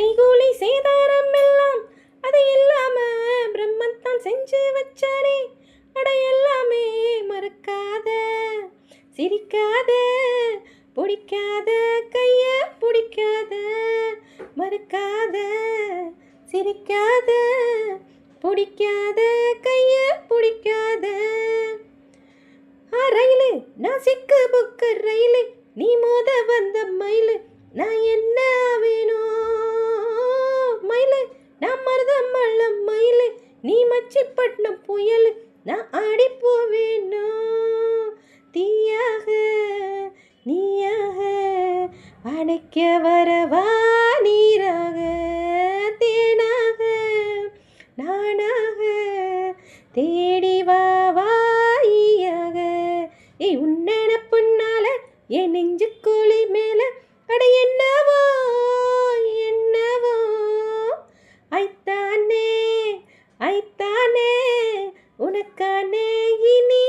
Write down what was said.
செய்கூலி சேதாரம் எல்லாம் அதை இல்லாம பிரம்மத்தான் செஞ்சு வச்சாரே அட எல்லாமே மறக்காத சிரிக்காத பிடிக்காத கைய பிடிக்காத மறக்காத சிரிக்காத பிடிக்காத கைய பிடிக்காத. ஆ ரயிலு நான் சிக்கு புக்கு ரயிலு நீ மோத வந்த மயிலு நான் என்ன வேணும் மயிலு நான் மருதம் மல்லம் மயிலு நீ புயல் நான் ஆடி போவேணும் தீயாக நீயாக அணைக்க வரவா நீராக. தேனாக நானாக தேடி வா ஏய் உன்னென புண்ணால என் நெஞ்சு கோழி மேல அட என்னவோ என்னவோ. ஐத்தானே உனக்கானே இனி